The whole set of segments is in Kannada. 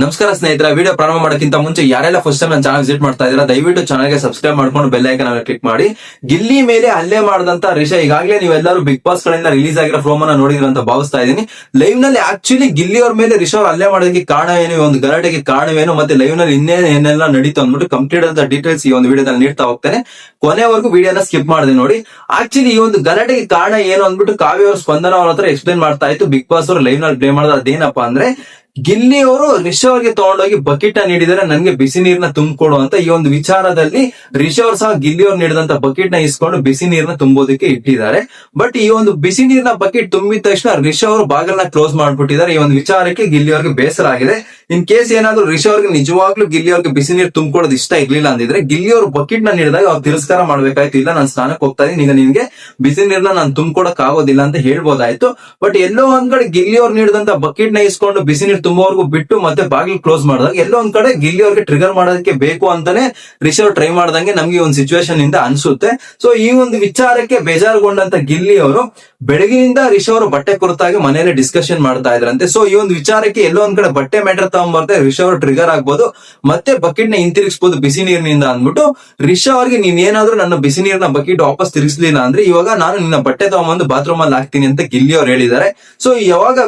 ನಮಸ್ಕಾರ ಸ್ನೇಹಿತರ ವಿಡಿಯೋ ಪ್ರಾರಂಭ ಮಾಡೋಕ್ಕಿಂತ ಮುಂಚೆ ಯಾರೆಲ್ಲ ಫಸ್ಟ್ ಟೈಮ್ ನನ್ನ ಚಾನಲ್ ವಿಸಿಟ್ ಮಾಡ್ತಾ ಇದ್ದೀರಾ, ದಯವಿಟ್ಟು ಚಾನಲ್ಗೆ ಸಬ್ಸ್ಕ್ರೈಬ್ ಮಾಡ್ಕೊಂಡು ಬೆಲ್ ಐಕನ್ ಕ್ಲಿಕ್ ಮಾಡಿ. ಗಿಲ್ಲಿ ಮೇಲೆ ಹಲ್ಲೆ ಮಾಡಿದಂತ ರಿಷಾ ಈಗಾಗಲೇ ನೀವೆಲ್ಲರೂ ಬಿಗ್ ಬಾಸ್ ಗಳಿಂದ ರಿಲೀಸ್ ಆಗಿರೋ ಫ್ರೋಮ್ ಅನ್ನ ನೋಡಿದ್ರ ಅಂತ ಭಾವಿಸ್ತಾ ಇದ್ದೀನಿ. ಲೈವ್ನಲ್ಲಿ ಆಕ್ಚುಲಿ ಗಿಲ್ಲಿ ಅವ್ರ ಮೇಲೆ ರಿಷಾ ಹಲ್ಲೆ ಮಾಡೋದಕ್ಕೆ ಕಾರಣ ಏನು ಒಂದು ಗಲಾಟೆಗೆ ಕಾರಣವೇನು, ಮತ್ತೆ ಲೈವ್ನಲ್ಲಿ ಇನ್ನೇನು ಏನೆಲ್ಲ ನಡೀತು ಅಂದ್ಬಿಟ್ಟು ಕಂಪ್ಲೀಟ್ ಅಂತ ಡೀಟೇಲ್ಸ್ ಈ ಒಂದು ವಿಡಿಯೋದಲ್ಲಿ ನೀಡ್ತಾ ಹೋಗ್ತೇನೆ. ಕೊನೆವರೆಗೂ ವಿಡಿಯೋನ ಸ್ಕಿಪ್ ಮಾಡಿದೆ ನೋಡಿ. ಆಕ್ಚುಲಿ ಈ ಒಂದು ಗಲಾಟೆಗೆ ಕಾರಣ ಏನು ಅಂದ್ಬಿಟ್ಟು ಕಾವ್ಯ ಅವ್ರ ಸ್ಪಂದನ ಅವ್ರ ಹತ್ರ ಎಕ್ಸ್ಪ್ಲೈನ್ ಮಾಡ್ತಾ ಇತ್ತು. ಬಿಗ್ ಬಾಸ್ ಅವರು ಲೈವ್ನಲ್ಲಿ ಪ್ಲೇ ಮಾಡೋದು ಅದೇನಪ್ಪ ಅಂದ್ರೆ ಗಿಲ್ಲಿ ಅವರು ಅವ್ರಿಗೆ ತಗೊಂಡೋಗಿ ಬಕೆಟ್ ನೀಡಿದರೆ ನನ್ಗೆ ಬಿಸಿ ನೀರ್ನ ತುಂಬಿಕೊಡು ಅಂತ ಈ ಒಂದು ವಿಚಾರದಲ್ಲಿ ರಿಷಾ ಅವ್ರು ಸಹ ಗಿಲ್ಲಿ ಅವ್ರು ನೀಡಿದಂತ ಬಕೆಟ್ನ ಇಸ್ಕೊಂಡು ಬಿಸಿ ನೀರ್ನ ತುಂಬೋದಕ್ಕೆ ಇಟ್ಟಿದ್ದಾರೆ. ಬಟ್ ಈ ಒಂದು ಬಿಸಿ ನೀರ್ನ ಬಕೆಟ್ ತುಂಬಿದ ತಕ್ಷಣ ರಿಷವ್ ಅವರು ಬಾಗಿಲನ್ನ ಕ್ಲೋಸ್ ಮಾಡ್ಬಿಟ್ಟಿದ್ದಾರೆ. ಈ ಒಂದು ವಿಚಾರಕ್ಕೆ ಗಿಲ್ಲಿ ಅವ್ರಿಗೆ ಬೇಸರ ಆಗಿದೆ. ಇನ್ ಕೇಸ್ ಏನಾದ್ರು ರಿಷವ್ ಅವ್ರಿಗೆ ನಿಜವಾಗ್ಲೂ ಗಿಲ್ಲಿ ಅವ್ರಿಗೆ ಬಿಸಿ ನೀರು ತುಂಬಿಕೊಡೋದು ಇಷ್ಟ ಇರ್ಲಿಲ್ಲ ಅಂದಿದ್ರೆ ಗಿಲ್ಲಿ ಅವ್ರು ಬಕೆಟ್ನ ನೀಡಿದಾಗ ಅವ್ರು ತಿರಸ್ಕಾರ ಮಾಡ್ಬೇಕಾಯ್ತು, ಇಲ್ಲ, ನಾನು ಸ್ನಾನಕ್ಕೆ ಹೋಗ್ತಾ ಇದ್ದೀನಿ ಈಗ ನಿನ್ಗೆ ಬಿಸಿ ನೀರ್ನ ನಾನು ತುಂಬಿಕೊಡಕ್ ಆಗೋದಿಲ್ಲ ಅಂತ ಹೇಳ್ಬೋದಾಯ್ತು. ಬಟ್ ಎಲ್ಲೋ ಒಂದ್ ಕಡೆ ಗಿಲ್ಲಿ ಅವ್ರು ನೀಡಿದಂತ ಬಕೆಟ್ನ ಇಸ್ಕೊಂಡು ಬಿಸಿ ನೀರು ತುಂಬುವವರೆಗೂ ಬಿಟ್ಟು ಮತ್ತೆ ಬಾಗಿಲು ಕ್ಲೋಸ್ ಮಾಡಿದಾಗ ಎಲ್ಲೋ ಒಂದ್ ಕಡೆ ಗಿಲ್ಲಿ ಅವ್ರಿಗೆ ಟ್ರಿಗರ್ ಮಾಡೋದಕ್ಕೆ ಬೇಕು ಅಂತಾನೆ ರಿಷವ್ ಟ್ರೈ ಮಾಡ್ದಂಗೆ ನಮ್ಗೆ ಒಂದು ಸಿಚುವೇಶನ್ ಇಂದ ಅನ್ಸುತ್ತೆ. ಸೊ ಈ ಒಂದು ವಿಚಾರಕ್ಕೆ ಬೇಜಾರುಗೊಂಡಂತ ಗಿಲ್ಲಿ ಅವರು ಬೆಳಗಿನಿಂದ ರಿಷವ್ ಅವರು ಬಟ್ಟೆ ಕುರಿತಾಗಿ ಮನೆಯಲ್ಲಿ ಡಿಸ್ಕಷನ್ ಮಾಡ್ತಾ ಇದ್ರಂತೆ. ಸೊ ಈ ಒಂದು ವಿಚಾರಕ್ಕೆ ಎಲ್ಲೋ ಒಂದ್ ಕಡೆ ಬಟ್ಟೆ ಮ್ಯಾಟರ್ ತಗೊಂಡ್ಬರ್ತೆ ರಿಷವ್ ಅವರು ಟ್ರಿಗರ್ ಆಗ್ಬೋದು. ಮತ್ತೆ ಬಕೆಟ್ನ ಹಿಂತಿರುಗಿಸಬಹುದು ಬಿಸಿ ನೀರಿನಿಂದ ಅಂದ್ಬಿಟ್ಟು ರಿಷಾ ಅವ್ರಿಗೆ ನೀನ್ ಏನಾದ್ರೂ ನನ್ನ ಬಿಸಿ ನೀರಿನ ಬಕೆಟ್ ವಾಪಸ್ ತಿರುಗಿಸ್ಲಿಲ್ಲ ಅಂದ್ರೆ ಇವಾಗ ನಾನು ನಿನ್ನ ಬಟ್ಟೆ ತಗೊಂಬಂದು ಬಾತ್ರೂಮ್ ಅಲ್ಲಿ ಹಾಕ್ತೀನಿ ಅಂತ ಗಿಲ್ಲಿ ಅವ್ರು ಹೇಳಿದ್ದಾರೆ. ಸೊ ಯಾವಾಗ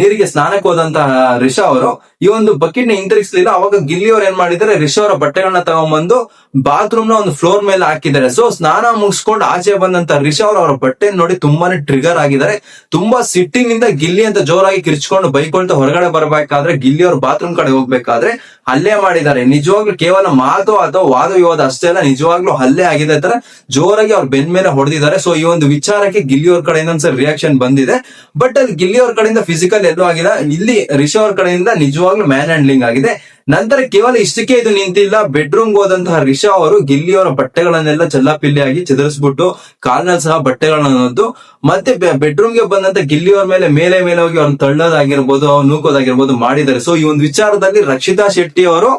ನೀರಿಗೆ ಸ್ನಾನಕ್ಕೆ ಹೋದಂತ ರಿಷಾ ಅವರು, ಈ ಒಂದು ಬಕೆಟ್ನ ಹಿಂತಿರುಗಿಸ್ಲಿಲ್ಲ. ಅವಾಗ ಗಿಲ್ಲಿ ಅವ್ರು ಏನ್ ಮಾಡಿದ್ದಾರೆ, ರಿಷಾ ಅವರ ಬಟ್ಟೆಗಳನ್ನ ತಗೊಂಡ್ಬಂದು ಬಾತ್ರೂಮ್ನ ಒಂದು ಫ್ಲೋರ್ ಮೇಲೆ ಹಾಕಿದ್ದಾರೆ. ಸೊ ಸ್ನಾನ ಮುಗಿಸ್ಕೊಂಡು ಆಚೆ ಬಂದಂತ ರಿಷಾ ಅವರು ಅವರ ಬಟ್ಟೆ ನೋಡಿ ತುಂಬಾನೇ ಟ್ರಿಗರ್ ಆಗಿದ್ದಾರೆ. ತುಂಬಾ ಸಿಟ್ಟಿನಿಂದ ಗಿಲ್ಲಿ ಅಂತ ಜೋರಾಗಿ ಕಿರ್ಚ್ಕೊಂಡು ಬೈಕೊಳ್ತಾ ಹೊರಗಡೆ ಬರಬೇಕಾದ್ರೆ ಗಿಲ್ಲಿ ಅವ್ರ ಬಾತ್ರೂಮ್ ಕಡೆ ಹೋಗ್ಬೇಕಾದ್ರೆ ಹಲ್ಲೆ ಮಾಡಿದ್ದಾರೆ. ನಿಜವಾಗ್ಲೂ ಕೇವಲ ಮಾತು ಅಥವಾ ವಾದ ವಿವಾದ ಅಷ್ಟೇ ಅಲ್ಲ, ನಿಜವಾಗ್ಲೂ ಹಲ್ಲೆ ಆಗಿದೆ ತರ ಜೋರಾಗಿ ಅವ್ರ ಬೆನ್ ಮೇಲೆ ಹೊಡೆದಿದ್ದಾರೆ. ಸೊ ಈ ಒಂದು ವಿಚಾರಕ್ಕೆ ಗಿಲ್ಲಿ ಅವ್ರ ಕಡೆಯಿಂದ ರಿಯಾಕ್ಷನ್ ಬಂದಿದೆ. ಬಟ್ ಅಲ್ಲಿ ಗಿಲ್ಲಿ ಅವ್ರ ಕಡೆಯಿಂದ ಫಿಸಿಕಲ್ ಎಲ್ಲೂ ಆಗಿಲ್ಲ. ಇಲ್ಲಿ ರಿಷಾ ಅವ್ರ ಕಡೆಯಿಂದ ನಿಜವಾಗ್ಲೂ ಮ್ಯಾನ್ ಹ್ಯಾಂಡ್ಲಿಂಗ್ ಆಗಿದೆ. ನಂತರ ಕೇವಲ ಇಷ್ಟಕ್ಕೆ ಇದು ನಿಂತಿಲ್ಲ. ಬೆಡ್ರೂಮ್ ಹೋದಂತಹ ರಿಷಾ ಅವರು ಗಿಲ್ಲಿಯವರ ಬಟ್ಟೆಗಳನ್ನೆಲ್ಲ ಚೆಲ್ಲಾಪಿಲ್ಲಿಯಾಗಿ ಚದರಿಸ್ಬಿಟ್ಟು, ಕಾಲ್ನಲ್ಲಿ ಸಹ ಬಟ್ಟೆಗಳನ್ನ ಮತ್ತೆ ಬೆಡ್ರೂಮ್ಗೆ ಬಂದಂತ ಗಿಲ್ಲಿ ಅವ್ರ ಮೇಲೆ ಮೇಲೆ ಮೇಲೆ ಹೋಗಿ ಅವ್ರನ್ನ ತಳ್ಳೋದಾಗಿರ್ಬೋದು ಅವ್ರು ನೂಕೋದಾಗಿರ್ಬೋದು ಮಾಡಿದ್ದಾರೆ. ಸೊ ಈ ಒಂದು ವಿಚಾರದಲ್ಲಿ ರಕ್ಷಿತಾ ಶೆಟ್ಟಿ ಅವರು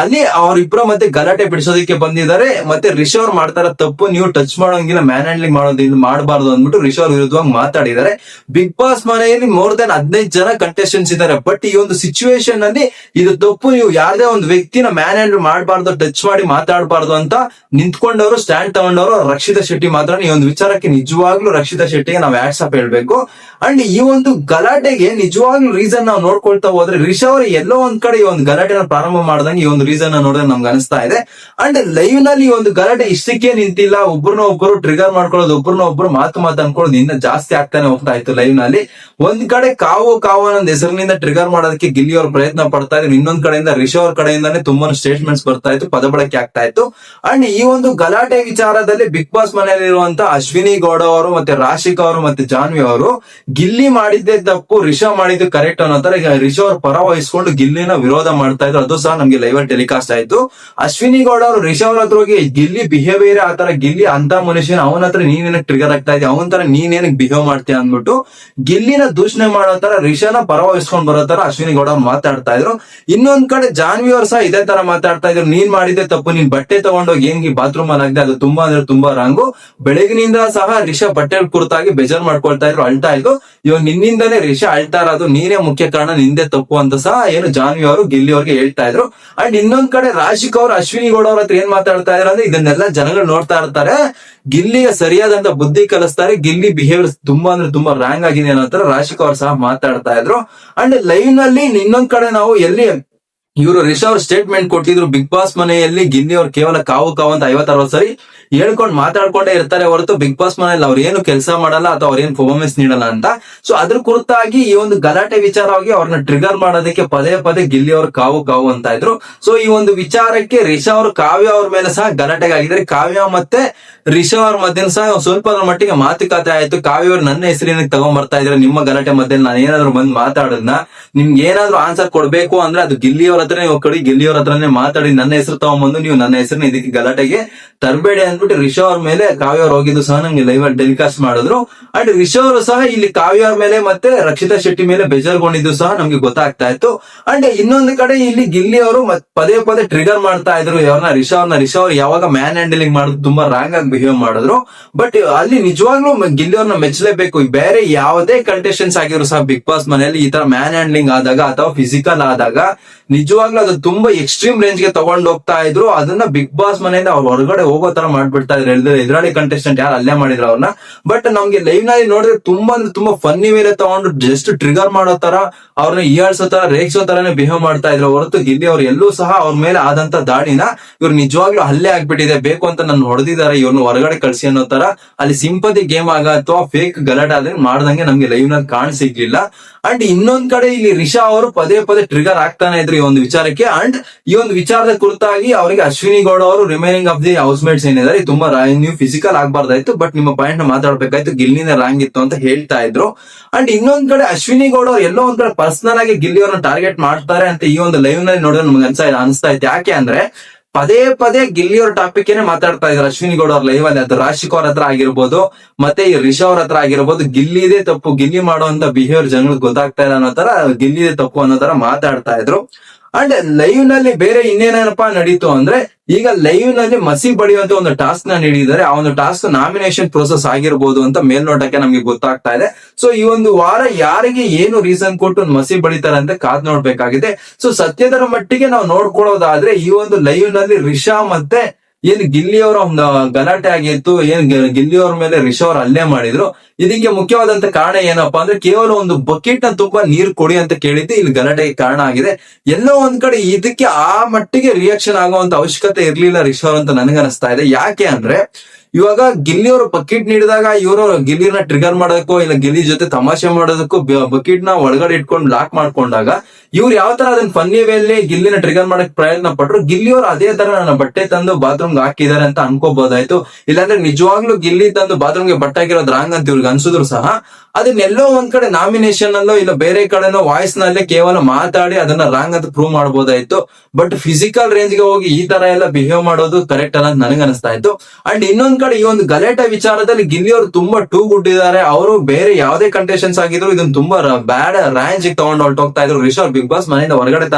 ಅಲ್ಲಿ ಅವರಿಬ್ಬರ ಮತ್ತೆ ಗಲಾಟೆ ಬಿಡಿಸೋದಕ್ಕೆ ಬಂದಿದ್ದಾರೆ. ಮತ್ತೆ ರಿಷಾ ಅವ್ರು ಮಾಡ್ತಾರ ತಪ್ಪು, ನೀವು ಟಚ್ ಮಾಡೋಂಗಿಲ್ಲ ಮ್ಯಾನ್ ಹ್ಯಾಂಡ್ಲಿಂಗ್ ಮಾಡೋದಿಲ್ಲ ಮಾಡಬಾರ್ದು ಅಂದ್ಬಿಟ್ಟು ರಿಷಾ ಅವ್ರ ವಿರುದ್ಧವಾಗಿ ಮಾತಾಡಿದ್ದಾರೆ. ಬಿಗ್ ಬಾಸ್ ಮನೆಯಲ್ಲಿ ಮೋರ್ ದನ್ ಹದಿನೈದು ಜನ ಕಂಟೆಸ್ಟೆಂಟ್ಸ್ ಇದ್ದಾರೆ. ಬಟ್ ಈ ಒಂದು ಸಿಚುವೇಶನ್ ಅಲ್ಲಿ ಇದು ತಪ್ಪು, ನೀವು ಯಾರದೇ ಒಂದು ವ್ಯಕ್ತಿನ ಮ್ಯಾನ್ ಹ್ಯಾಂಡಲ್ ಮಾಡಬಾರ್ದು ಟಚ್ ಮಾಡಿ ಮಾತಾಡಬಾರ್ದು ಅಂತ ನಿಂತ್ಕೊಂಡವರು ಸ್ಟ್ಯಾಂಡ್ ತಗೊಂಡವರು ರಕ್ಷಿತಾ ಶೆಟ್ಟಿ ಮಾತ್ರ. ಈ ಒಂದು ವಿಚಾರಕ್ಕೆ ನಿಜವಾಗ್ಲೂ ರಕ್ಷಿತಾ ಶೆಟ್ಟಿಗೆ ನಾವು ಆಪ್ ಹೇಳ್ಬೇಕು. ಅಂಡ್ ಈ ಒಂದು ಗಲಾಟೆಗೆ ನಿಜವಾಗ್ಲೂ ರೀಸನ್ ನಾವು ನೋಡ್ಕೊಳ್ತಾ ಹೋದ್ರೆ ರಿಷಾ ಅವರು ಎಲ್ಲೋ ಒಂದ್ ಕಡೆ ಈ ಒಂದು ಗಲಾಟೆನ ಪ್ರಾರಂಭ ಮಾಡ್ದಂಗೆ ಈ ಒಂದು ರೀಸನ್ ನೋಡಿದ್ರೆ ನಮ್ಗೆ ಅನಿಸ್ತಾ ಇದೆ. ಅಂಡ್ ಲೈವ್ನಲ್ಲಿ ಒಂದು ಗಲಾಟೆ ಇಷ್ಟಕ್ಕೆ ನಿಂತಿಲ್ಲ. ಒಬ್ಬರನ್ನ ಒಬ್ಬರು ಟ್ರಿಗರ್ ಮಾಡ್ಕೊಳ್ಳೋದು ಒಬ್ಬರನ್ನ ಒಬ್ರು ಮಾತು ಮಾತು ಅನ್ಕೊಳ್ಳೋದು ಇನ್ನ ಜಾಸ್ತಿ ಆಗ್ತಾನೆ ಹೋಗ್ತಾ ಇತ್ತು ಲೈವ್ನಲ್ಲಿ. ಒಂದ್ ಕಡೆ ಕಾವು ಕಾವು ಅನ್ನೋ ಹೆಸರಿನಿಂದ ಟ್ರಿಗರ್ ಮಾಡೋದಕ್ಕೆ ಗಿಲ್ಲಿ ಅವ್ರ ಪ್ರಯತ್ನ ಪಡ್ತಾ ಇದ್ರು. ಇನ್ನೊಂದ್ ಕಡೆಯಿಂದ ರಿಷಾ ಅವ್ರ ಕಡೆಯಿಂದಾನೇ ತುಂಬಾ ಸ್ಟೇಟ್ಮೆಂಟ್ಸ್ ಬರ್ತಾ ಇತ್ತು ಪದ ಬಳಕೆ ಆಗ್ತಾ ಇತ್ತು. ಅಂಡ್ ಈ ಒಂದು ಗಲಾಟೆ ವಿಚಾರದಲ್ಲಿ ಬಿಗ್ ಬಾಸ್ ಮನೆಯಲ್ಲಿರುವಂತ ಅಶ್ವಿನಿ ಗೌಡ ಅವರು ಮತ್ತೆ ರಾಶಿಕಾ ಅವರು ಮತ್ತೆ ಜಾನ್ವಿ ಅವರು, ಗಿಲ್ಲಿ ಮಾಡಿದ್ದೇ ತಪ್ಪು ರಿಷಾ ಮಾಡಿದ್ದು ಕರೆಕ್ಟ್ ಅನ್ನೋ ತರ ಈಗ ರಿಷಾ ಅವ್ರ ಪರ ವಹಿಸ್ಕೊಂಡು ಗಿಲ್ಲಿನ ವಿರೋಧ ಮಾಡ್ತಾ ಇದ್ರು. ಅದು ಸಹ ನಮ್ಗೆ ಲೈವ್ ಟೆಲಿಕಾಸ್ಟ್ ಆಯ್ತು. ಅಶ್ವಿನಿ ಗೌಡ ಅವರು ರಿಷಾ ಅವ್ರ ಹತ್ರ ಹೋಗಿ, ಗಿಲ್ಲಿ ಬಿಹೇವಿಯರ್ ಆ ತರ ಗಿಲ್ಲಿ ಅಂತ ಮನುಷ್ಯನ ಅವನ ಹತ್ರ ನೀನೇನಕ್ ಟ್ರಿಗರ್ ಆಗ್ತಾ ಇದೆಯಾ? ಅವನ ತರ ನೀನೇನಕ್ ಬಿಹೇವ್ ಮಾಡ್ತೀಯ ಅಂದ್ಬಿಟ್ಟು ಗಿಲ್ಲಿನ ದೂಷಣೆ ಮಾಡೋ ತರ ರಿಷಾನ ಪರ ವಹಿಸ್ಕೊಂಡ್ ಬರೋ ತರ ಅಶ್ವಿನಿ ಗೌಡ ಅವ್ರು ಮಾತಾಡ್ತಾ ಇದ್ರು. ಇನ್ನೊಂದ್ ಕಡೆ ಜಾನ್ವಿ ಅವ್ರು ಸಹ ಇದೇ ತರ ಮಾತಾಡ್ತಾ ಇದ್ರು. ನೀನ್ ಮಾಡಿದ್ದೆ ತಪ್ಪು, ನೀನ್ ಬಟ್ಟೆ ತಗೊಂಡೋಗಿ ಹೆಂಗಿ ಬಾತ್ರೂಮ್ ಅಲ್ಲಿ ಆಗಿದೆ ಅದು ತುಂಬಾ ಅಂದ್ರೆ ತುಂಬಾ ರಾಂಗು ಬೆಳಗಿನಿಂದ ಸಹ ರಿಷಾ ಬಟ್ಟೆ ಕುರಿತಾಗಿ ಬೇಜಾರ್ ಮಾಡ್ಕೊಳ್ತಾ ಇದ್ರು, ಅಳ್ತಾ ಇದ್ರು ಇವಾಗ ನಿನ್ನಿಂದಾನೇ ರಿಷಾ ಅಳ್ತಾ ಇರೋದು ನೀನೇ ಮುಖ್ಯ ಕಾರಣ, ನಿಂದೆ ತಪ್ಪು ಅಂತ ಸಹ ಏನು ಜಾನ್ವಿ ಅವರು ಗಿಲ್ಲಿ ಅವ್ರಿಗೆ ಹೇಳ್ತಾ ಇದ್ರು. ಅಂಡ್ ಇನ್ನೊಂದ್ ಕಡೆ ರಾಶಿಕ್ ಅವರು, ಅಶ್ವಿನಿ ಗೌಡ ಅವ್ರ ಹತ್ರ ಏನ್ ಮಾತಾಡ್ತಾ ಇದ್ರು ಅಂದ್ರೆ ಇದನ್ನೆಲ್ಲ ಜನಗಳು ನೋಡ್ತಾ ಇರ್ತಾರೆ. ಗಿಲ್ಲಿಗೆ ಸರಿಯಾದಂತ ಬುದ್ಧಿ ಕಲಿಸ್ತಾರೆ. ಗಿಲ್ಲಿ ಬಿಹೇವಿಯರ್ ತುಂಬಾ ಅಂದ್ರೆ ತುಂಬಾ ರ್ಯಾಂಗ್ ಆಗಿದೆ ಅನ್ನೋ ತರ ರಾಶಿಕ್ ಅವ್ರು ಸಹ ಮಾತಾಡ್ತಾ ಇದ್ರು. ಅಂಡ್ ಲೈವ್ನಲ್ಲಿ ಇನ್ನೊಂದ್ ಕಡೆ ನಾವು ಎಲ್ಲಿ ಇವರು ರಿಷಾ ಅವ್ರ ಸ್ಟೇಟ್ಮೆಂಟ್ ಕೊಟ್ಟಿದ್ರು ಬಿಗ್ ಬಾಸ್ ಮನೆಯಲ್ಲಿ ಗಿಲ್ಲಿ ಅವ್ರು ಕೇವಲ ಕಾವು ಕಾವು ಅಂತ ಐವತ್ತರವತ್ತು ಸರಿ ಹೇಳ್ಕೊಂಡು ಮಾತಾಡ್ಕೊಂಡೇ ಇರ್ತಾರೆ ಹೊರತು ಬಿಗ್ ಬಾಸ್ ಮನೆಯಲ್ಲಿ ಅವ್ರು ಏನು ಕೆಲಸ ಮಾಡಲ್ಲ ಅಥವಾ ಅವ್ರ ಏನು ಪರ್ಫಾರ್ಮೆನ್ಸ್ ನೀಡಲ್ಲ ಅಂತ. ಸೊ ಅದ್ರ ಕುರಿತಾಗಿ ಈ ಒಂದು ಗಲಾಟೆ ವಿಚಾರವಾಗಿ ಅವ್ರನ್ನ ಟ್ರಿಗರ್ ಮಾಡೋದಕ್ಕೆ ಪದೇ ಪದೇ ಗಿಲ್ಲಿ ಅವ್ರು ಕಾವು ಕಾವು ಅಂತ ಇದ್ರು. ಸೊ ಈ ಒಂದು ವಿಚಾರಕ್ಕೆ ರಿಷಾ ಅವರು ಕಾವ್ಯ ಅವ್ರ ಮೇಲೆ ಸಹ ಗಲಾಟೆಗೆ ಆಗಿದ್ರೆ ಕಾವ್ಯ ಮತ್ತೆ ರಿಷಾ ಅವ್ರ ಮಧ್ಯ ಸಹ ಸ್ವಲ್ಪ ಮಟ್ಟಿಗೆ ಮಾತುಕತೆ ಆಯ್ತು. ಕಾವ್ಯ ಅವ್ರು ನನ್ನ ಹೆಸರಿನ ತಗೊಂಡ್ ಬರ್ತಾ ಇದ್ರೆ. ನಿಮ್ಮ ಗಲಾಟೆ ಮಧ್ಯ ನಾನು ಏನಾದ್ರು ಬಂದು ಮಾತಾಡೋದ್ನ. ನಿಮ್ಗೆ ಏನಾದ್ರು ಆನ್ಸರ್ ಕೊಡ್ಬೇಕು ಅಂದ್ರೆ ಅದು ಗಿಲ್ಲಿ ಅವ್ರ ಹತ್ರ ನೀವು ಕಡೆ ಹತ್ರನೇ ಮಾತಾಡಿ, ನನ್ನ ಹೆಸರು ತಗೊಂಬಂದು ನೀವು ನನ್ನ ಹೆಸರನ್ನ ಇದಕ್ಕೆ ಗಲಾಟೆಗೆ ತರಬೇಡಿ ಅಂದ್ಬಿಟ್ಟು ರಿಷಾ ಅವ್ರ ಮೇಲೆ ಕಾವ್ಯ ಅವ್ರು ಹೋಗಿದ್ದು ಸಹ ನಂಗೆ ಲೈವ್ ಅಲ್ಲಿ ಟೆಲಿಕಾಸ್ಟ್ ಮಾಡಿದ್ರು. ಅಂಡ್ ರಿಷಾ ಅವರು ಸಹ ಇಲ್ಲಿ ಕಾವ್ಯ ಅವ್ರ ಮೇಲೆ ಮತ್ತೆ ರಕ್ಷಿತಾ ಶೆಟ್ಟಿ ಮೇಲೆ ಬೇಜಾರ್ಗೊಂಡಿದ್ದು ಸಹ ನಮ್ಗೆ ಗೊತ್ತಾಗ್ತಾ ಇತ್ತು. ಅಂಡ್ ಇನ್ನೊಂದು ಕಡೆ ಇಲ್ಲಿ ಗಿಲ್ಲಿ ಅವರು ಪದೇ ಪದೇ ಟ್ರಿಗರ್ ಮಾಡ್ತಾ ಇದ್ರು. ಯಾವ್ರನ್ನ ರಿಷಾ ಅವ್ರನ್ನ ರಿಷಾ ಅವ್ರು ಯಾವಾಗ ಮ್ಯಾನ್ ಹ್ಯಾಂಡಲಿಂಗ್ ಮಾಡೋದು ತುಂಬಾ ರಾಂಗ್ ಆಗಿ ಬಿಹೇವ್ ಮಾಡಿದ್ರು. ಬಟ್ ಅಲ್ಲಿ ನಿಜವಾಗ್ಲೂ ಗಿಲ್ಲಿ ಅವ್ರನ್ನ ಮೆಚ್ಚಲೇಬೇಕು ಬೇರೆ ಯಾವುದೇ ಕಂಟೆಸ್ಟೆನ್ಸ್ ಆಗಿರೋ ಸಹ ಬಿಗ್ ಬಾಸ್ ಮನೆಯಲ್ಲಿ ಈ ತರ ಮ್ಯಾನ್ ಹ್ಯಾಂಡ್ಲಿಂಗ್ ಆದಾಗ ಅಥವಾ ಫಿಸಿಕಲ್ ಆದಾಗ ನಿಜವಾಗ್ಲೂ ಅದು ತುಂಬಾ ಎಕ್ಸ್ಟ್ರೀಮ್ ರೇಂಜ್ಗೆ ತಗೊಂಡ್ ಹೋಗ್ತಾ ಇದ್ರು. ಅದನ್ನ ಬಿಗ್ ಬಾಸ್ ಮನೆಯಿಂದ ಅವ್ರು ಹೊರಗಡೆ ಹೋಗೋ ತರ ಮಾಡ್ಬಿಡ್ತಾ ಇದ್ರು. ಎದುರಾಳಿ ಕಂಟೆಸ್ಟೆಂಟ್ ಯಾರು ಅಲ್ಲೇ ಮಾಡಿದ್ರು ಅವ್ರನ್ನ. ಬಟ್ ನಮ್ಗೆ ಲೈವ್ನಲ್ಲಿ ನೋಡಿದ್ರೆ ತುಂಬಾ ಅಂದ್ರೆ ತುಂಬಾ ಫನ್ನಿ ಮೇಲೆ ತಗೊಂಡು ಜಸ್ಟ್ ಟ್ರಿಗರ್ ಮಾಡೋ ತರ, ಅವ್ರನ್ನ ಈಯಾಡ್ಸೋ ತರ, ರೇಗ್ಸೋ ತರನೇ ಬಿಹೇವ್ ಮಾಡ್ತಾ ಇದ್ರು. ಹೊರತು ಗಿಲ್ಲಿ ಅವ್ರು ಎಲ್ಲೂ ಸಹ ಅವ್ರ ಮೇಲೆ ಆದಂತ ದಾಳಿನ ಇವ್ರು ನಿಜವಾಗ್ಲೂ ಅಲ್ಲೇ ಆಗ್ಬಿಟ್ಟಿದೆ. ಬೇಕು ಅಂತ ನನ್ನ ಹೊಡೆದಿದ್ದಾರೆ ಇವ್ರನ್ನ ಹೊರಗಡೆ ಕಳ್ಸಿ ಅನ್ನೋ ತರ. ಅಲ್ಲಿ ಸಿಂಪತಿ ಗೇಮ್ ಆಗ ಅಥವಾ ಫೇಕ್ ಗಲಾಟೆ ಆದ್ರೆ ಮಾಡ್ದಂಗೆ ನಮ್ಗೆ ಲೈವ್ನಲ್ಲಿ ಕಾಣ ಸಿಗ್ಲಿಲ್ಲ. ಅಂಡ್ ಇನ್ನೊಂದ್ ಕಡೆ ಇಲ್ಲಿ ರಿಷಾ ಅವರು ಪದೇ ಪದೇ ಟ್ರಿಗರ್ ಆಗ್ತಾನೆ ಇದ್ರು ಈ ಒಂದು ವಿಚಾರಕ್ಕೆ ಅಂಡ್ ಈ ಒಂದು ವಿಚಾರದ ಕುರಿತಾಗಿ ಅವರಿಗೆ ಅಶ್ವಿನಿ ಗೌಡ ಅವರು remaining of the housemates ಏನಿದ್ದಾರೆ ತುಂಬಾ ನೀವು ಫಿಸಿಕಲ್ ಆಗ್ಬಾರ್ದಾಯ್ತು ಬಟ್ ನಿಮ್ಮ ಪಾಯಿಂಟ್ನ ಮಾತಾಡ್ಬೇಕಾಯ್ತು, ಗಿಲ್ಲಿನ ರಾಂಗ್ ಇತ್ತು ಅಂತ ಹೇಳ್ತಾ ಇದ್ರು. ಅಂಡ್ ಇನ್ನೊಂದ್ ಕಡೆ ಅಶ್ವಿನಿ ಗೌಡ ಅವರು ಎಲ್ಲೋ ಒಂದ್ ಕಡೆ ಪರ್ಸನಲ್ ಆಗಿ ಗಿಲ್ಲಿ ಅವ್ರನ್ನ ಟಾರ್ಗೆಟ್ ಮಾಡ್ತಾರೆ ಅಂತ ಈ ಒಂದು ಲೈವ್ನಲ್ಲಿ ನೋಡಿದ್ರೆ ನಮ್ಗೆ ಅನ್ಸ ಅನಿಸ್ತಾ ಇತ್ತು. ಯಾಕೆ ಅಂದ್ರೆ, ಪದೇ ಪದೇ ಗಿಲ್ಲಿ ಅವ್ರ ಟಾಪಿಕ್ ಏನೇ ಮಾತಾಡ್ತಾ ಇದ್ದಾರೆ ಅಶ್ವಿನಿ ಗೌಡ ಅವ್ರ ಲೈವ್ ಅಲ್ಲಿ, ಅದು ರಾಶಿಕ್ ಅವ್ರ ಹತ್ರ ಆಗಿರ್ಬೋದು, ಮತ್ತೆ ಈ ರಿಷಾ ಅವ್ರ ಹತ್ರ ಆಗಿರ್ಬೋದು ಗಿಲ್ಲಿದೇ ತಪ್ಪು, ಗಿಲ್ಲಿ ಮಾಡುವಂತ ಬಿಹೇವಿಯರ್ ಜನಗಳಿಗೆ ಗೊತ್ತಾಗ್ತಾ ಇಲ್ಲ ಅನ್ನೋ ತರ ಗಿಲ್ಲಿದೇ ತಪ್ಪು ಅನ್ನೋ ತರ ಮಾತಾಡ್ತಾ ಇದ್ರು. ಅಂಡ್ ಲೈವ್ನಲ್ಲಿ ಬೇರೆ ಇನ್ನೇನಪ್ಪ ನಡೀತು ಅಂದ್ರೆ, ಈಗ ಲೈವ್ನಲ್ಲಿ ಮಸಿ ಬಡಿಯುವಂತ ಒಂದು ಟಾಸ್ಕ್ನ ನೀಡಿದ್ದಾರೆ. ಆ ಒಂದು ಟಾಸ್ಕ್ ನಾಮಿನೇಷನ್ ಪ್ರೋಸೆಸ್ ಆಗಿರ್ಬೋದು ಅಂತ ಮೇಲ್ನೋಟಕ್ಕೆ ನಮ್ಗೆ ಗೊತ್ತಾಗ್ತಾ ಇದೆ. ಸೊ ಈ ಒಂದು ವಾರ ಯಾರಿಗೆ ಏನು ರೀಸನ್ ಕೊಟ್ಟು ಮಸಿ ಬಡಿತಾರೆ ಅಂತ ಕಾದ್ ನೋಡ್ಬೇಕಾಗಿದೆ. ಸೊ ಸತ್ಯದರ ಮಟ್ಟಿಗೆ ನಾವು ನೋಡ್ಕೊಳ್ಳೋದಾದ್ರೆ, ಈ ಒಂದು ಲೈವ್ನಲ್ಲಿ ರಿಷಾ ಮತ್ತೆ ಏನ್ ಗಿಲ್ಲಿ ಒಂದು ಗಲಾಟೆ ಆಗಿತ್ತು, ಏನ್ ಗಿಲ್ಲಿ ಅವ್ರ ಮೇಲೆ ರಿಷೋರ್ ಅವ್ರು ಹಲ್ಲೆ ಮಾಡಿದ್ರು. ಇದಕ್ಕೆ ಮುಖ್ಯವಾದಂತ ಕಾರಣ ಏನಪ್ಪಾ ಅಂದ್ರೆ ಕೇವಲ ಒಂದು ಬಕೆಟ್ನ ತುಂಬಾ ನೀರ್ ಕೊಡಿ ಅಂತ ಕೇಳಿದ್ದು ಇಲ್ಲಿ ಗಲಾಟೆಗೆ ಕಾರಣ ಆಗಿದೆ. ಎಲ್ಲೋ ಒಂದ್ ಕಡೆ ಇದಕ್ಕೆ ಆ ಮಟ್ಟಿಗೆ ರಿಯಾಕ್ಷನ್ ಆಗುವಂತ ಅವಶ್ಯಕತೆ ಇರ್ಲಿಲ್ಲ ಅವ್ರು ಅಂತ ನನಗನ್ನಿಸ್ತಾ ಇದೆ. ಯಾಕೆ ಅಂದ್ರೆ ಇವಾಗ ಗಿಲ್ಲಿ ಅವರು ಬಕೆಟ್ ನೀಡಿದಾಗ ಇವರು ಗಿಲ್ಲಿನ ಟ್ರಿಗರ್ ಮಾಡೋದಕ್ಕೋ ಇಲ್ಲ ಗಿಲ್ಲಿ ಜೊತೆ ತಮಾಷೆ ಮಾಡೋದಕ್ಕೂ ಬಕೆಟ್ನ ಒಳಗಡೆ ಇಟ್ಕೊಂಡು ಲಾಕ್ ಮಾಡ್ಕೊಂಡಾಗ ಇವ್ರು ಯಾವ ತರ ಅದನ್ನ ಫನ್ನಿ ವೇಲಿ ಗಿಲ್ಲಿನ ಟ್ರಿಗರ್ ಮಾಡಕ್ ಪ್ರಯತ್ನ ಪಟ್ರು ಗಿಲ್ಲಿ ಅವ್ರು ಅದೇ ತರ ನನ್ನ ಬಟ್ಟೆ ತಂದು ಬಾತ್ರೂಮ್ ಹಾಕಿದ್ದಾರೆ ಅಂತ ಅನ್ಕೋಬಹುದಾಯ್ತು. ಇಲ್ಲಾಂದ್ರೆ ನಿಜವಾಗ್ಲೂ ಗಿಲ್ಲಿ ತಂದು ಬಾತ್ರೂಮ್ಗೆ ಬಟ್ಟೆ ಹಾಕಿರೋದು ರಾಂಗ್ ಅಂತ ಇವ್ರಿಗೆ ಅನ್ಸಿದ್ರು ಸಹ ಅದನ್ನೆಲ್ಲೋ ಒಂದ್ ಕಡೆ ನಾಮಿನೇಷನ್ ಅಲ್ಲೋ ಇಲ್ಲ ಬೇರೆ ಕಡೆನೋ ವಾಯ್ಸ್ ನಲ್ಲೇ ಕೇವಲ ಮಾತಾಡಿ ಅದನ್ನ ರಾಂಗ್ ಅಂತ ಪ್ರೂವ್ ಮಾಡಬಹುದಾಯ್ತು ಬಟ್ ಫಿಸಿಕಲ್ ರೇಂಜ್ಗೆ ಹೋಗಿ ಈ ತರ ಎಲ್ಲ ಬಿಹೇವ್ ಮಾಡೋದು ಕರೆಕ್ಟ್ ಅಲ್ಲ ನನಗೆ ಅನಿಸ್ತಾ ಇತ್ತು. ಅಂಡ್ ಇನ್ನೊಂದ್ ಕಡೆ ಈ ಒಂದು ಗಲಾಟೆ ವಿಚಾರದಲ್ಲಿ ಗಿಲ್ಲಿ ಅವರು ತುಂಬಾ ಟೂ ಗುಡ್ ಇದ್ದಾರೆ. ಅವರು ಬೇರೆ ಯಾವ್ದೇ ಕಂಟೆಸ್ಟೆನ್ಸ್ ಆಗಿದ್ರು ಇದನ್ನ ತುಂಬಾ ಬ್ಯಾಡ್ ರೇಂಜ್ ತಗೊಂಡ್ ಹೊರಟೋಗ್ತಾ ಇದ್ರು. ರಿಷಬ್ ಬಿಗ್ ಬಾಸ್ ಮನೆಯಿಂದ ಹೊರಗಡೆ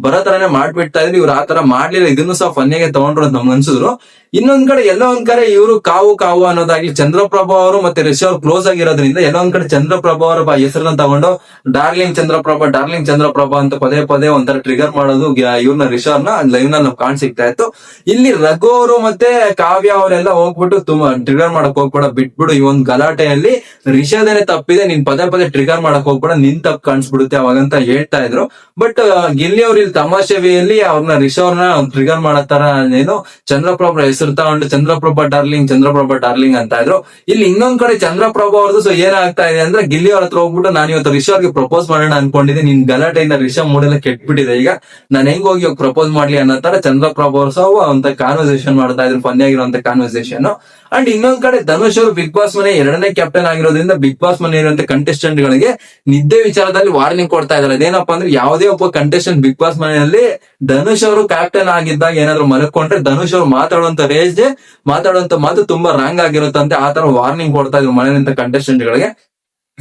ಬರೋ ತರನೇ ಮಾಡ್ಬಿಡ್ತಾ ಇದ್ರು. ಇವ್ರು ಆ ತರ ಮಾಡ್ಲಿಲ್ಲ. ಇದನ್ನು ಸಹ ಫನ್ನಿಗೆ ತಗೊಂಡ್ರು ಅಂತ ನಮ್ಗೆ ಅನ್ಸಿದ್ರು. ಇನ್ನೊಂದ್ ಕಡೆ ಎಲ್ಲೋ ಒಂದ್ ಕಡೆ ಇವರು ಕಾವು ಕಾವು ಅನ್ನೋದಾಗ್ಲಿ ಚಂದ್ರಪ್ರಭಾ ಅವರು ಮತ್ತೆ ರಿಷಿ ಕ್ಲೋಸ್ ಆಗಿರೋದ್ರಿಂದ ಎಲ್ಲೋ ಕಡೆ ಚಂದ್ರಪ್ರಭಾ ಅವರ ಹೆಸರನ್ನ ತಗೊಂಡು ಡಾರ್ಲಿಂಗ್ ಚಂದ್ರಪ್ರಭಾ ಡಾರ್ಲಿಂಗ್ ಚಂದ್ರಪ್ರಭಾ ಅಂತ ಪದೇ ಪದೇ ಒಂಥರ ಟ್ರಿಗರ್ ಮಾಡೋದು ಇವ್ರನ್ನ ರಿಷಾರ್ನ ಲೈವ್ನಲ್ಲಿ ನಾವು ಕಾಣ್ ಸಿಗ್ತಾ ಇತ್ತು. ಇಲ್ಲಿ ರಘು ಅವರು ಮತ್ತೆ ಕಾವ್ಯ ಅವರೆಲ್ಲ ಹೋಗ್ಬಿಟ್ಟು ತುಂಬಾ ಟ್ರಿಗರ್ ಮಾಡಕ್ ಹೋಗ್ಬೇಡ, ಬಿಟ್ಬಿಡು ಈ ಒಂದು ಗಲಾಟೆಯಲ್ಲಿ. ರಿಷಾದೇನೆ ತಪ್ಪಿದೆ, ನೀನ್ ಪದೇ ಪದೇ ಟ್ರಿಗರ್ ಮಾಡಕ್ ಹೋಗ್ಬೇಡ, ನಿನ್ ತಪ್ಪು ಕಾಣಿಸ್ಬಿಡುತ್ತೆ ಅವಾಗಂತ ಹೇಳ್ತಾ ಇದ್ರು. ಬಟ್ ಗಿಲ್ಲಿ ಅವ್ರು ಇಲ್ಲಿ ತಮಾಷೆವಿಯಲ್ಲಿ ಅವ್ರನ್ನ ರಿಷಾ ಟ್ರಿಗರ್ ಮಾಡತ್ತಾರ ತರ ಏನು ಚಂದ್ರಪ್ರಭಾ ಹೆಸರು ತಗೊಂಡು, ಚಂದ್ರಪ್ರಭಾ ಡಾರ್ಲಿಂಗ್ ಚಂದ್ರಪ್ರಭಾ ಡಾರ್ಲಿಂಗ್ ಅಂತ ಇದ್ರು. ಇಲ್ಲಿ ಇನ್ನೊಂದ್ ಕಡೆ ಚಂದ್ರಪ್ರಭಾ ಅವ್ರದ್ದು ಸೊ ಏನಾಗ್ತಾ ಇದೆ ಅಂದ್ರೆ ಗಿಲ್ಲಿ ಅವ್ರ ಹತ್ರ ಹೋಗ್ಬಿಟ್ಟು ನಾನು ಇವತ್ತು ರಿಷಾ ಅವ್ರಿಗೆ ಪ್ರಪೋಸ್ ಮಾಡೋಣ ಅನ್ಕೊಂಡಿದ್ದೆ ನಿನ್ ಗಲಾಟೆಯಿಂದ ರಿಷಾ ಮೂಡೆಲ್ಲ ಕೆಟ್ಬಿಟ್ಟಿದೆ. ಈಗ ನಾನು ಹೆಂಗ್ ಹೋಗಿ ಪ್ರಪೋಸ್ ಮಾಡ್ಲಿ ಅನ್ನೋ ತರ ಚಂದ್ರಪ್ರಭಾ ಅವ್ರ ಸಹ ಅಂತ ಕಾನ್ವರ್ಸೇಷನ್ ಮಾಡ್ತಾ ಇದ್ರು ಫನ್ನಿ ಆಗಿರುವಂತ ಕಾನ್ವರ್ಸೇಷನ್ ಅಂಡ್ ಇನ್ನೊಂದ್ ಕಡೆ ಧನುಷ್ ಅವರು ಬಿಗ್ ಬಾಸ್ ಮನೆ ಎರಡನೇ ಕ್ಯಾಪ್ಟನ್ ಆಗಿರೋದ್ರಿಂದ ಬಿಗ್ ಬಾಸ್ ಮನೆ ಇರುವಂತ ಕಂಟೆಸ್ಟೆಂಟ್ ಗಳಿಗೆ ನಿದ್ದೆ ವಿಚಾರದಲ್ಲಿ ವಾರ್ನಿಂಗ್ ಕೊಡ್ತಾ ಇದಾರೆ ಅದೇನಪ್ಪಾ ಅಂದ್ರೆ ಯಾವುದೇ ಒಬ್ಬ ಕಂಟೆಸ್ಟೆಂಟ್ ಬಿಗ್ ಬಾಸ್ ಮನೆಯಲ್ಲಿ ಧನುಷ್ ಅವರು ಕ್ಯಾಪ್ಟನ್ ಆಗಿದ್ದಾಗ ಏನಾದ್ರು ಮಲಕೊಂಡ್ರೆ ಧನುಷ್ ಅವರು ಮಾತಾಡುವಂತ ರೇಜ್ ಮಾತಾಡುವಂತ ಮಾತು ತುಂಬಾ ರಾಂಗ್ ಆಗಿರುತ್ತಂತೆ. ಆ ತರ ವಾರ್ನಿಂಗ್ ಕೊಡ್ತಾ ಇದ್ರು ಮನೆಯಿಂದ ಕಂಟೆಸ್ಟೆಂಟ್ ಗಳಿಗೆ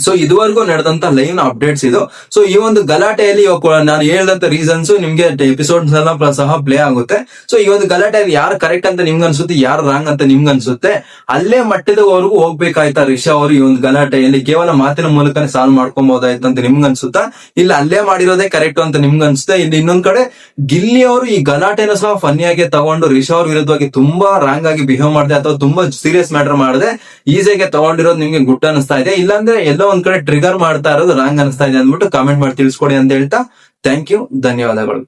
ಸೊ ಇದುವರೆಗೂ ನಡೆದಂತ ಲೈವ್ ಅಪ್ಡೇಟ್ಸ್ ಇದು. ಸೊ ಈ ಒಂದು ಗಲಾಟೆಯಲ್ಲಿ ನಾನು ಹೇಳಿದಂತ ರೀಸನ್ಸ್ ನಿಮ್ಗೆ ಎಪಿಸೋಡ್ಸ್ ಎಲ್ಲ ಸಹ ಪ್ಲೇ ಆಗುತ್ತೆ. ಸೊ ಈ ಒಂದು ಗಲಾಟೆಯಲ್ಲಿ ಯಾರು ಕರೆಕ್ಟ್ ಅಂತ ನಿಮ್ಗೆ ಅನ್ಸುತ್ತೆ, ಯಾರು ರಾಂಗ್ ಅಂತ ನಿಮ್ಗೆ ಅನ್ಸುತ್ತೆ, ಅಲ್ಲೇ ಮಟ್ಟದವರೆಗೂ ಹೋಗ್ಬೇಕಾಯ್ತಾ ರಿಷಾ ಅವರು ಈ ಒಂದು ಗಲಾಟೆಯಲ್ಲಿ? ಕೇವಲ ಮಾತಿನ ಮೂಲಕನೇ ಸಾಲ್ವ್ ಮಾಡ್ಕೊಬಹುದಾಯ್ತು ಅಂತ ನಿಮ್ಗೆ ಅನ್ಸುತ್ತಾ? ಇಲ್ಲ, ಅಲ್ಲೇ ಮಾಡಿರೋದೇ ಕರೆಕ್ಟ್ ಅಂತ ನಿಮ್ಗೆ ಅನ್ಸುತ್ತೆ? ಇಲ್ಲಿ, ಇನ್ನೊಂದ್ ಕಡೆ ಗಿಲ್ಲಿ ಅವರು ಈ ಗಲಾಟೆನ ಸಹ ಫನ್ನಿಯಾಗಿ ತಗೊಂಡು ರಿಷಾ ಅವ್ರ ವಿರುದ್ಧವಾಗಿ ತುಂಬಾ ರಾಂಗ್ ಆಗಿ ಬಿಹೇವ್ ಮಾಡಿದೆ, ಅಥವಾ ತುಂಬಾ ಸೀರಿಯಸ್ ಮ್ಯಾಟರ್ ಮಾಡಿದೆ, ಈಸಿಯಾಗಿ ತಗೊಂಡಿರೋದು ನಿಮ್ಗೆ ಗುಟ್ಟ ಅನಿಸ್ತಾ ಇದೆ. ಇಲ್ಲಾಂದ್ರೆ ಎಲ್ಲೋ ಒಂದ್ ಕಡೆ ಟ್ರಿಗರ್ ಮಾಡ್ತಾ ಇರೋದು ರಾಂಗ್ ಅನಿಸ್ತಾ ಇದೆ ಅಂದ್ಬಿಟ್ಟು ಕಾಮೆಂಟ್ ಮಾಡಿ ತಿಳಿಸ್ಕೊಡಿ ಅಂತ ಹೇಳ್ತಾ ಥ್ಯಾಂಕ್ ಯು ಧನ್ಯವಾದಗಳು.